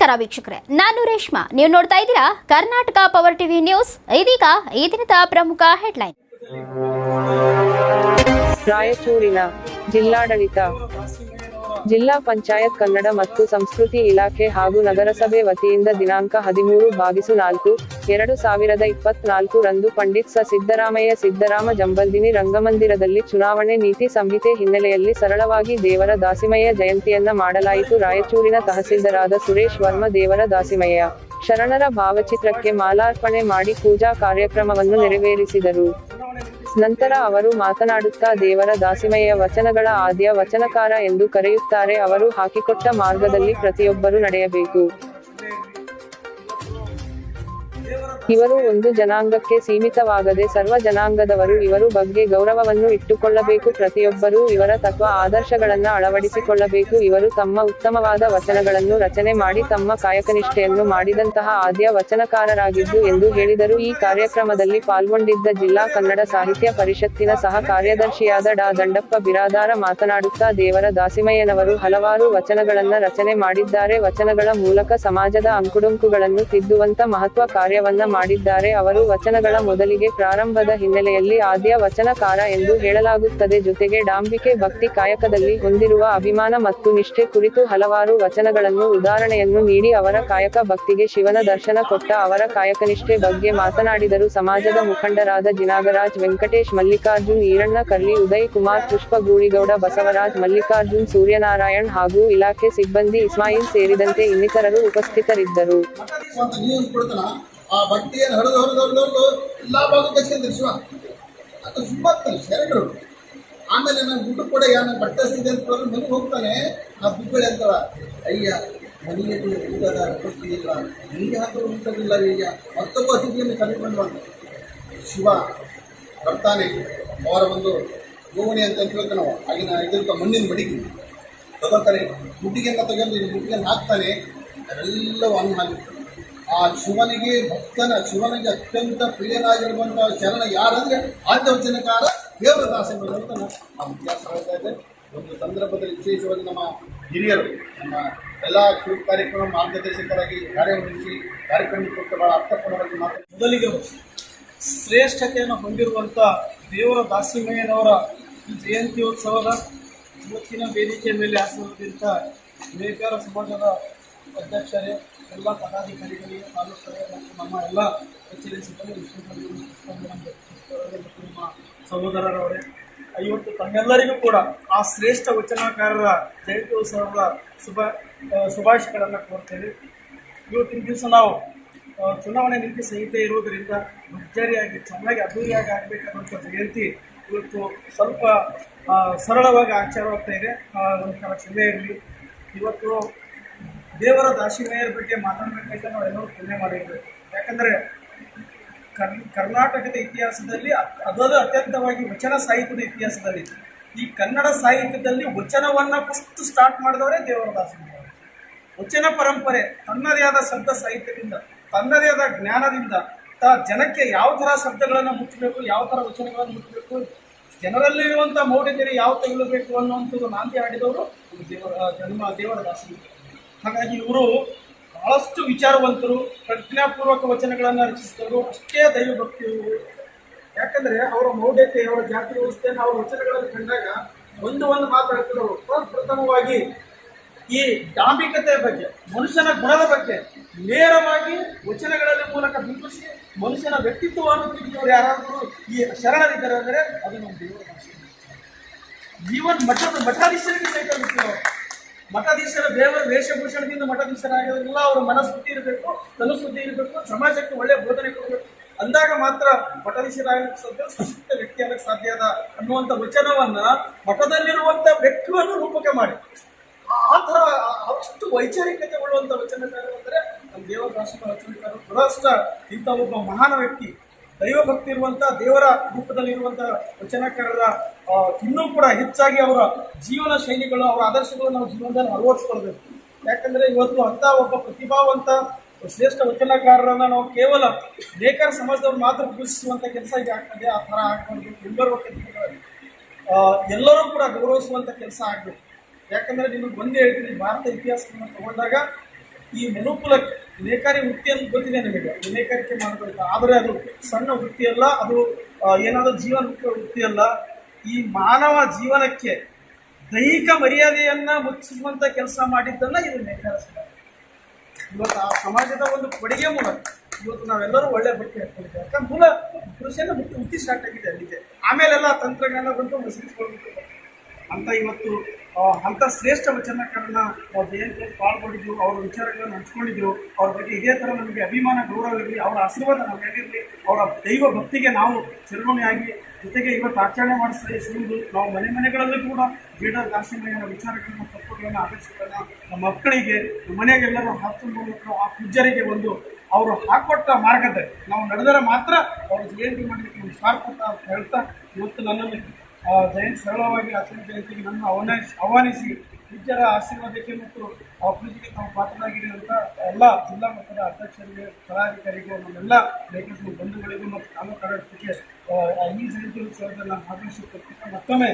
ನಮಸ್ಕಾರ ವೀಕ್ಷಕರೇ, ನಾನು ರೇಷ್ಮಾ. ನೀವು ನೋಡ್ತಾ ಇದ್ದೀರಾ ಕರ್ನಾಟಕ ಪವರ್ ಟಿವಿ ನ್ಯೂಸ್ ಇದೀಗ ಈ ದಿನದ ಪ್ರಮುಖ ಹೆಡ್ಲೈನ್ ರಾಯಚೂರಿನ ಜಿಲ್ಲಾಡಳಿತ, ಜಿಲ್ಲಾ ಪಂಚಾಯತ್ ಕನ್ನಡ ಮತ್ತು ಸಂಸ್ಕೃತಿ ಇಲಾಖೆ ಹಾಗೂ ನಗರಸಭೆ ವತಿಯಿಂದ ದಿನಾಂಕ ಹದಿಮೂರು ಬಾಗಿಸು ನಾಲ್ಕು ಎರಡು ಸಾವಿರದ ಇಪ್ಪತ್ನಾಲ್ಕು ರಂದು ಪಂಡಿತ್ ಸ. ಸಿದ್ದರಾಮಯ್ಯ ಸಿದ್ದರಾಮ ಜಂಬಲ್ದಿನಿ ರಂಗಮಂದಿರದಲ್ಲಿ ಚುನಾವಣೆ ನೀತಿ ಸಂಹಿತೆ ಹಿನ್ನೆಲೆಯಲ್ಲಿ ಸರಳವಾಗಿ ದೇವರ ದಾಸಿಮಯ್ಯ ಜಯಂತಿಯನ್ನ ಮಾಡಲಾಯಿತು. ರಾಯಚೂರಿನ ತಹಸೀಲ್ದಾರಾದ ಸುರೇಶ್ ವರ್ಮ ದೇವರ ದಾಸಿಮಯ್ಯ ಶರಣರ ಭಾವಚಿತ್ರಕ್ಕೆ ಮಾಲಾರ್ಪಣೆ ಮಾಡಿ ಪೂಜಾ ಕಾರ್ಯಕ್ರಮವನ್ನು ನೆರವೇರಿಸಿದರು. ನಂತರ ಅವರು ಮಾತನಾಡುತ್ತಾ, ದೇವರ ದಾಸಿಮಯ್ಯ ವಚನಗಳ ಆದ್ಯ ವಚನಕಾರ ಎಂದು ಕರೆಯುತ್ತಾರೆ. ಅವರು ಹಾಕಿಕೊಟ್ಟ ಮಾರ್ಗದಲ್ಲಿ ಪ್ರತಿಯೊಬ್ಬರು ನಡೆಯಬೇಕು. ಇವರು ಒಂದು ಜನಾಂಗಕ್ಕೆ ಸೀಮಿತವಾಗದೆ ಸರ್ವ ಜನಾಂಗದವರು ಇವರು ಬಗ್ಗೆ ಗೌರವವನ್ನು ಇಟ್ಟುಕೊಳ್ಳಬೇಕು. ಪ್ರತಿಯೊಬ್ಬರೂ ಇವರ ತತ್ವ ಆದರ್ಶಗಳನ್ನ ಅಳವಡಿಸಿಕೊಳ್ಳಬೇಕು. ಇವರು ತಮ್ಮ ಉತ್ತಮವಾದ ವಚನಗಳನ್ನು ರಚನೆ ಮಾಡಿ ತಮ್ಮ ಕಾಯಕನಿಷ್ಠೆಯನ್ನು ಮಾಡಿದಂತಹ ಆದ್ಯ ವಚನಕಾರರಾಗಿದ್ದು ಎಂದು ಹೇಳಿದರು. ಈ ಕಾರ್ಯಕ್ರಮದಲ್ಲಿ ಪಾಲ್ಗೊಂಡಿದ್ದ ಜಿಲ್ಲಾ ಕನ್ನಡ ಸಾಹಿತ್ಯ ಪರಿಷತ್ತಿನ ಸಹ ಕಾರ್ಯದರ್ಶಿಯಾದ ಡಾ ದಂಡಪ್ಪ ಬಿರಾದಾರ ಮಾತನಾಡುತ್ತಾ ದೇವರ ದಾಸಿಮಯ್ಯನವರು ಹಲವಾರು ವಚನಗಳನ್ನ ರಚನೆ ಮಾಡಿದ್ದಾರೆ. ವಚನಗಳ ಮೂಲಕ ಸಮಾಜದ ಅಂಕುಡೊಂಕುಗಳನ್ನು ತಿದ್ದುವಂತ ಮಹತ್ವ ಕಾರ್ಯವನ್ನ ಮಾಡಿದ್ದಾರೆ. ಅವರು ವಚನಗಳ ಮೊದಲಿಗೆ ಪ್ರಾರಂಭದ ಹಿನ್ನೆಲೆಯಲ್ಲಿ ಆದ್ಯ ವಚನಕಾರ ಎಂದು ಹೇಳಲಾಗುತ್ತದೆ. ಜೊತೆಗೆ ಡಾಂಬಿಕೆ ಭಕ್ತಿ ಕಾಯಕದಲ್ಲಿ ಹೊಂದಿರುವ ಅಭಿಮಾನ ಮತ್ತು ನಿಷ್ಠೆ ಕುರಿತು ಹಲವಾರು ವಚನಗಳನ್ನು, ಉದಾಹರಣೆಯನ್ನು ನೀಡಿ ಅವರ ಕಾಯಕ ಭಕ್ತಿಗೆ ಶಿವನ ದರ್ಶನ ಕೊಟ್ಟ ಅವರ ಕಾಯಕನಿಷ್ಠೆ ಬಗ್ಗೆ ಮಾತನಾಡಿದರು. ಸಮಾಜದ ಮುಖಂಡರಾದ ಜಿನಾಗರಾಜ್ ವೆಂಕಟೇಶ್ ಮಲ್ಲಿಕಾರ್ಜುನ್ ಈರಣ್ಣ ಕರ್ಲಿ ಉದಯ್ ಕುಮಾರ್ ಪುಷ್ಪ ಗೂಳಿಗೌಡ ಬಸವರಾಜ್ ಮಲ್ಲಿಕಾರ್ಜುನ್ ಸೂರ್ಯನಾರಾಯಣ್ ಹಾಗೂ ಇಲಾಖೆ ಸಿಬ್ಬಂದಿ ಇಸ್ಮಾಯಿಲ್ ಸೇರಿದಂತೆ ಇನ್ನಿತರರು ಉಪಸ್ಥಿತರಿದ್ದರು. ಆ ಬಟ್ಟೆಯನ್ನು ಹರಿದು ಹರಿದು ಹರಿದು ಹರಿದು ಎಲ್ಲ ಭಾಗ ಕಚ್ಕೊಂಡ್ರಿ ಶಿವ. ಅದು ಸುಮ್ಮತ್ತಲ್ಲ, ಶರಣರು. ಆಮೇಲೆ ನಾನು ಊಟ ಕೂಡ ಯಾರು ಬಟ್ಟೆ ಹಸ್ತಿದೆ ಅಂತ ಮನೆಗೆ ಹೋಗ್ತಾನೆ. ಆ ದುಬ್ಬಳೆ ಅಂತಾಳ ಅಯ್ಯ ಮನೆಯಲ್ಲಿ ಊಟದ ಇಲ್ಲ ನಿಮಗೆ ಹಾಕಲು ಊಟದಿಲ್ಲ ಈಗ ಮತ್ತೊಬ್ಬ ಅತಿಥಿಯನ್ನು ಕರೆದುಕೊಂಡು ಬಂದ ಶಿವ ಬರ್ತಾನೆ. ಅವರ ಒಂದು ಗೋವಣಿ ಅಂತ ಹೇಳ್ತಾನೆ ನಾವು ಆಗಿನ ಇದ್ರಂತ ಮಣ್ಣಿನ ಮಡಿಗೆ ತಗೋತಾನೆ. ಮುಟ್ಟಿಗೆಲ್ಲ ತಗೊಂಡು ಮುಟ್ಟಿಗೆಯನ್ನು ಹಾಕ್ತಾನೆ. ಅದೆಲ್ಲವೂ ಅನ್ನ ಹಾಕಿರ್ತಾರೆ ಆ ಶಿವನಿಗೆ ಭಕ್ತನ, ಶಿವನಿಗೆ ಅತ್ಯಂತ ಪ್ರಿಯನಾಗಿರುವಂತಹ ಶರಣ ಯಾರಂದ್ರೆ ಆದ್ಯವಚನಕಾರ ದೇವರದಾಸ ಅಂತ ನಾವು ಇತಿಹಾಸ ಹೇಳ್ತಾ ಇದೆ. ಒಂದು ಸಂದರ್ಭದಲ್ಲಿ ವಿಶೇಷವಾಗಿ ನಮ್ಮ ಹಿರಿಯರು, ನಮ್ಮ ಎಲ್ಲ ಶುಭ ಕಾರ್ಯಕ್ರಮ ಮಾರ್ಗದರ್ಶಕರಾಗಿ ಕಾರ್ಯನಿರ್ವಹಿಸಿ ಕಾರ್ಯಕ್ರಮಕ್ಕೆ ಬಹಳ ಅರ್ಥಪೂರ್ಣವಾಗಿ ಮಾತಾಡ ಮೊದಲಿಗೆ ಶ್ರೇಷ್ಠತೆಯನ್ನು ಹೊಂದಿರುವಂಥ ದೇವರ ದಾಸಿಮಯ್ಯನವರ ಜಯಂತಿ ಜಯಂತ್ಯೋತ್ಸವದ ಇವತ್ತಿನ ವೇದಿಕೆಯ ಮೇಲೆ ಆಸನದಿಂದ ನೇಕಾರ ಸಮಾಜದ ಅಧ್ಯಕ್ಷರೇ ಎಲ್ಲ ಪದಾಧಿಕಾರಿಗಳಿಗೆ ತಾಲೂಕು ಮತ್ತು ನಮ್ಮ ಎಲ್ಲ ಕಚೇರಿ ಸಿಬ್ಬಂದಿ ಮತ್ತು ನಮ್ಮ ಸಹೋದರರವರೇ ಇವತ್ತು ತಮ್ಮೆಲ್ಲರಿಗೂ ಕೂಡ ಆ ಶ್ರೇಷ್ಠ ವಚನಕಾರರ ಜಯಂತ್ಯೋತ್ಸವದ ಶುಭ ಶುಭಾಶಯಗಳನ್ನು ಕೋರ್ತೇವೆ. ಇವತ್ತಿನ ದಿವಸ ನಾವು ಚುನಾವಣೆ ನೀತಿ ಸಂಹಿತೆ ಇರುವುದರಿಂದ ಭರ್ಜರಿಯಾಗಿ ಚೆನ್ನಾಗಿ ಅದ್ದೂರಿಯಾಗಿ ಆಗಬೇಕಾದಂಥ ಜಯಂತಿ ಇವತ್ತು ಸ್ವಲ್ಪ ಸರಳವಾಗಿ ಆಚಾರವಾಗ್ತಾ ಇದೆ ಆ, ಒಂಥರ ಇರಲಿ. ಇವತ್ತು ದೇವರ ದಾಸಿಮಯ್ಯರ ಬಗ್ಗೆ ಮಾತನಾಡಬೇಕಂತ ನಾವೆಲ್ಲರೂ ಪುಣ್ಯ ಮಾಡಿರಬೇಕು. ಯಾಕಂದರೆ ಕರ್, ಕರ್ನಾಟಕದ ಇತಿಹಾಸದಲ್ಲಿ ಅದೊಂದು ಅತ್ಯಂತವಾಗಿ ವಚನ ಸಾಹಿತ್ಯದ ಇತಿಹಾಸದಲ್ಲಿ. ಈ ಕನ್ನಡ ಸಾಹಿತ್ಯದಲ್ಲಿ ವಚನವನ್ನು ಫಸ್ಟ್ ಸ್ಟಾರ್ಟ್ ಮಾಡಿದವರೇ ದೇವರ ದಾಸಿಮಯ್ಯ ವಚನ ಪರಂಪರೆ ತನ್ನದೇ ಆದ ಶಬ್ದ ಸಾಹಿತ್ಯದಿಂದ, ತನ್ನದೇ ಆದ ಜ್ಞಾನದಿಂದ, ತ ಜನಕ್ಕೆ ಯಾವ ಥರ ಶಬ್ದಗಳನ್ನು ಮುಚ್ಚಬೇಕು, ಯಾವ ಥರ ವಚನಗಳನ್ನು ಮುಚ್ಚಬೇಕು ಜನರಲ್ಲಿರುವಂಥ ಮೌಢ್ಯತೆಗೆ ಯಾವ ತೆಗೆಯಬೇಕು ಅನ್ನುವಂಥದ್ದು ನಾಂದಿ ಆಡಿದವರು ದೇವರ ಜನ್ಮ, ದೇವರ ದಾಸರು ಹಾಗಾಗಿ ಇವರು ಬಹಳಷ್ಟು ವಿಚಾರವಂತರು, ಪ್ರಜ್ಞಾಪೂರ್ವಕ ವಚನಗಳನ್ನು ರಚಿಸಿದವರು, ಅಷ್ಟೇ ದೈವ ದೈವಭಕ್ತಿಯವರು ಯಾಕಂದ್ರೆ ಅವರ ಮೌಢ್ಯತೆ, ಅವರ ಜಾತಿ ವ್ಯವಸ್ಥೆಯನ್ನು, ಅವರ ವಚನಗಳನ್ನು ಕಂಡಾಗ ಒಂದು ಒಂದು ಮಾತಾಡ್ತಿರೋರು ಪ್ರಥಮವಾಗಿ ಈ ಡಾಂಬಿಕತೆಯ ಬಗ್ಗೆ, ಮನುಷ್ಯನ ಗುಣದ ಬಗ್ಗೆ ನೇರವಾಗಿ ವಚನಗಳಲ್ಲಿ ಮೂಲಕ ಬಿಂಬಿಸಿ ಮನುಷ್ಯನ ವ್ಯಕ್ತಿತ್ವವನ್ನು ತಿಳಿದವರು ಯಾರಾದರೂ ಈ ಶರಣರಿದ್ದಾರೆ ಅಂದರೆ ಅದು ನಮ್ಮ ದೇವರ ಭಾಷೆ. ಜೀವನ್ ಮಠದ ಮಠಾಧೀಶರಿಗೆ ಸಹಿತ. ಮಠಾಧೀಶರ ದೇವರ ವೇಷಭೂಷಣದಿಂದ ಮಠಾಧೀಶರಾಗಿರೋದ್ರಲ್ಲ ಅವರ ಮನಸ್ಥಿತಿ ಇರಬೇಕು ತನುಸ್ಥಿತಿ ಇರಬೇಕು, ಸಮಾಜಕ್ಕೆ ಒಳ್ಳೆಯ ಬೋಧನೆ ಕೊಡಬೇಕು. ಅಂದಾಗ ಮಾತ್ರ ಮಠಾಧೀಶರಾಗಲಿಕ್ಕೆ ಸದ್ಯ ಸುಶಿಕ್ತ ವ್ಯಕ್ತಿ ಆಗಕ್ಕೆ ಸಾಧ್ಯ ಅದ ಅನ್ನುವಂಥ ವಚನವನ್ನ ಮಠದಲ್ಲಿರುವಂಥ ವ್ಯಕ್ತಿಯನ್ನು ರೂಪಕ್ಕೆ ಮಾಡಿ. ಆ ಥರ ಅಷ್ಟು ವೈಚಾರಿಕತೆ ಉಳ್ಳುವಂಥ ವಚನಕಾರರು ಅಂದರೆ ನಮ್ಮ ದೇವದಾಸನ ವಚನಕಾರರು ದುರಷ್ಟ ಇಂಥ ಒಬ್ಬ ಮಹಾನ್ ವ್ಯಕ್ತಿ. ದೈವ ಭಕ್ತಿ ಇರುವಂಥ ದೇವರ ರೂಪದಲ್ಲಿರುವಂಥ ವಚನಕಾರರ ಇನ್ನೂ ಕೂಡ ಹೆಚ್ಚಾಗಿ ಅವರ ಜೀವನ ಶೈಲಿಗಳು, ಅವರ ಆದರ್ಶಗಳು ನಾವು ಜೀವನದಲ್ಲಿ ಅಳವಡಿಸ್ಕೊಳ್ಬೇಕು ಯಾಕಂದರೆ ಇವತ್ತು ಅಂಥ ಒಬ್ಬ ಪ್ರತಿಭಾವಂತ ಶ್ರೇಷ್ಠ ವಚನಕಾರರನ್ನ ನಾವು ಕೇವಲ ನೇಕಾರ ಸಮಾಜದವ್ರು ಮಾತ್ರ ಪೂಜಿಸುವಂಥ ಕೆಲಸ ಈಗ ಆಗ್ತದೆ, ಆ ಥರ ಆಗ್ಬಾರ್ದು, ಎಲ್ಲರೂ ಕೆಲಸಗಳಲ್ಲಿ ಎಲ್ಲರೂ ಕೂಡ ಗೌರವಿಸುವಂಥ ಕೆಲಸ ಆಗಬೇಕು. ಯಾಕಂದರೆ ನಿಮಗೆ ಒಂದೇ ಹೇಳ್ತೀನಿ, ಭಾರತ ಇತಿಹಾಸವನ್ನು ತಗೊಂಡಾಗ ಈ ಮನುಕುಲಕ್ಕೆ ನೇಕಾರಿ ವೃತ್ತಿ ಅಂತ ಗೊತ್ತಿದೆ ನಿಮಗೆ. ನೇಕಾರಿಕೆ ಮಾಡಬೇಕು. ಆದರೆ ಅದು ಸಣ್ಣ ವೃತ್ತಿ ಅಲ್ಲ, ಅದು ಏನಾದರೂ ಜೀವನ ವೃತ್ತಿ ಅಲ್ಲ. ಈ ಮಾನವ ಜೀವನಕ್ಕೆ ದೈಹಿಕ ಮರ್ಯಾದೆಯನ್ನು ಮುಚ್ಚಿಸುವಂತ ಕೆಲಸ ಮಾಡಿದ್ದನ್ನ ಇದು ನೇಕಾರ ಇವತ್ತು ಆ ಸಮಾಜದ ಒಂದು ಕೊಡುಗೆ ಮೂಲಕ ಇವತ್ತು ನಾವೆಲ್ಲರೂ ಒಳ್ಳೆ ಬಟ್ಟೆ ಹಾಕೊಂಡಿದ್ದೇವೆ. ಯಾಕಂದ್ರೆ ಮೂಲ ಪುರುಷನ ವೃತ್ತಿ ಸ್ಟಾರ್ಟ್ ಆಗಿದೆ ಅಲ್ಲಿದೆ ಆಮೇಲೆಲ್ಲ ತಂತ್ರಜ್ಞಾನ ಬಂದು ಮುಸ್ಲಿಮ್ಸ್ಗಳು ಅಂತ ಇವತ್ತು ಅಂಥ ಶ್ರೇಷ್ಠ ವಚನಕಾರನ ನಾವು ಜಯಂತಿ ಪಾಲ್ಗೊಂಡಿದ್ರು ಅವರ ವಿಚಾರಗಳನ್ನು ಹಂಚ್ಕೊಂಡಿದ್ರು ಅವ್ರ ಬಗ್ಗೆ ಇದೇ ಥರ ನಮಗೆ ಅಭಿಮಾನ, ಗೌರವ ಇರಲಿ, ಅವರ ಆಶೀರ್ವಾದ ನಮಗಾಗಿರಲಿ ಅವರ ದೈವ ಭಕ್ತಿಗೆ ನಾವು ಚಿರಮಣಿಯಾಗಿ ಜೊತೆಗೆ ಇವತ್ತು ಆಚರಣೆ ಮಾಡಿಸುವುದು ನಾವು ಮನೆ ಮನೆಗಳಲ್ಲೂ ಕೂಡ ಬೀಡರ್ ದಾಸಿಮಯ್ಯನ ವಿಚಾರಗಳನ್ನು, ತತ್ವಗಳನ್ನು ಆದರ್ಶಗಳನ್ನು ನಮ್ಮ ಮಕ್ಕಳಿಗೆ ಮನೆಗೆಲ್ಲರೂ ಹಾಕುವ ಮೂಲಕ ಆ ಪೂಜ್ಯರಿಗೆ ಒಂದು ಅವರು ಹಾಕೊಟ್ಟ ಮಾರ್ಗದಲ್ಲಿ ನಾವು ನಡೆದರೆ ಮಾತ್ರ ಅವರು ಜಯಂತಿ ಮಾಡಲಿಕ್ಕೆ ಒಂದು ಅಂತ ಹೇಳ್ತಾ ಇವತ್ತು ನನ್ನನ್ನು ಜಯಂತಿ ಸರಳವಾಗಿ ಆಚರಣೆ ಜಯಂತಿಗೆ ನನ್ನ ಆಹ್ವಾನಿಸಿ ಆಹ್ವಾನಿಸಿ ಪೂಜ್ಯರ ಆಶೀರ್ವಾದಕ್ಕೆ ಮತ್ತು ಪೂಜೆಗೆ ತಾವು ಪಾತ್ರರಾಗಿರಿ ಅಂತ ಎಲ್ಲ ಜಿಲ್ಲಾ ಮಟ್ಟದ ಅಧ್ಯಕ್ಷರಿಗೆ, ಪದಾಧಿಕಾರಿಗೂ, ನಮ್ಮೆಲ್ಲ ಲೇಖಕರು, ಬಂಧುಗಳಿಗೂ ಮತ್ತು ತಾಲೂಕು ಆಡಳಿತಕ್ಕೆ ಈ ಜಯಂತಿ ಉತ್ಸವದಲ್ಲಿ ನಾನು ಭಾಗವಹಿಸುತ್ತಿರ್ತಕ್ಕ ಮತ್ತೊಮ್ಮೆ